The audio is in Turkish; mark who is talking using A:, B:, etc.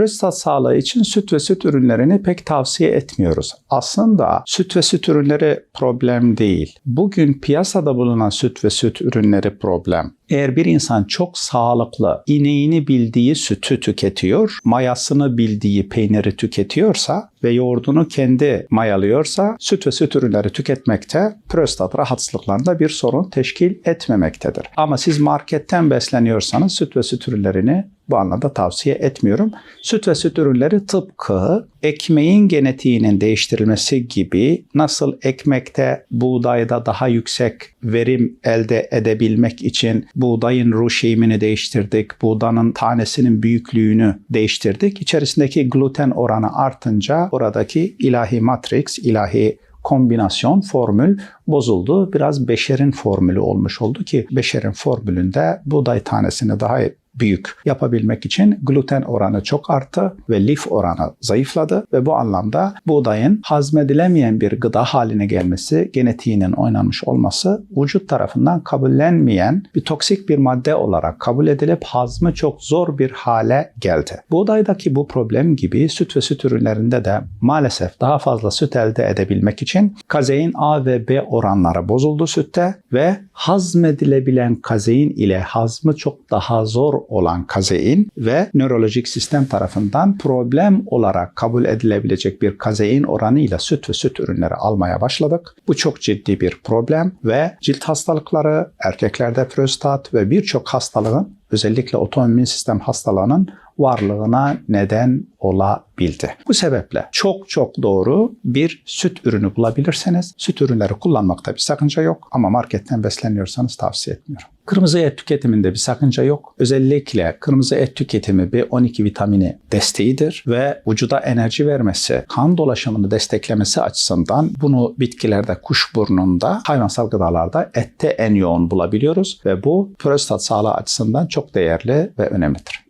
A: prostat sağlığı için süt ve süt ürünlerini pek tavsiye etmiyoruz. Aslında süt ve süt ürünleri problem değil. Bugün piyasada bulunan süt ve süt ürünleri problem. Eğer bir insan çok sağlıklı, ineğini bildiği sütü tüketiyor, mayasını bildiği peyniri tüketiyorsa ve yoğurdunu kendi mayalıyorsa süt ve süt ürünleri tüketmekte prostat rahatsızlıklarında bir sorun teşkil etmemektedir. Ama siz marketten besleniyorsanız süt ve süt ürünlerini bu anlamda tavsiye etmiyorum. Süt ve süt ürünleri tıpkı ekmeğin genetiğinin değiştirilmesi gibi nasıl ekmekte buğdayda daha yüksek verim elde edebilmek için buğdayın ruh eğimini değiştirdik, buğdanın tanesinin büyüklüğünü değiştirdik. İçerisindeki gluten oranı artınca oradaki ilahi matrix, ilahi kombinasyon, formül bozuldu. Biraz Beşer'in formülü olmuş oldu ki Beşer'in formülünde buğday tanesini daha büyük yapabilmek için gluten oranı çok arttı ve lif oranı zayıfladı ve bu anlamda buğdayın hazmedilemeyen bir gıda haline gelmesi, genetiğinin oynanmış olması vücut tarafından kabullenmeyen bir toksik bir madde olarak kabul edilip hazmı çok zor bir hale geldi. Buğdaydaki bu problem gibi süt ve süt ürünlerinde de maalesef daha fazla süt elde edebilmek için kazein A ve B oranları bozuldu sütte ve hazmedilebilen kazein ile hazmı çok daha zor olan kazein ve nörolojik sistem tarafından problem olarak kabul edilebilecek bir kazein oranıyla süt ve süt ürünleri almaya başladık. Bu çok ciddi bir problem ve cilt hastalıkları, erkeklerde prostat ve birçok hastalığın özellikle otoimmün sistem hastalığının varlığına neden olabildi. Bu sebeple çok çok doğru bir süt ürünü bulabilirseniz süt ürünleri kullanmakta bir sakınca yok ama marketten besleniyorsanız tavsiye etmiyorum. Kırmızı et tüketiminde bir sakınca yok. Özellikle kırmızı et tüketimi B12 vitamini desteğidir ve vücuda enerji vermesi, kan dolaşımını desteklemesi açısından bunu bitkilerde, kuşburnunda, hayvansal gıdalarda ette en yoğun bulabiliyoruz ve bu prostat sağlığı açısından çok değerli ve önemlidir.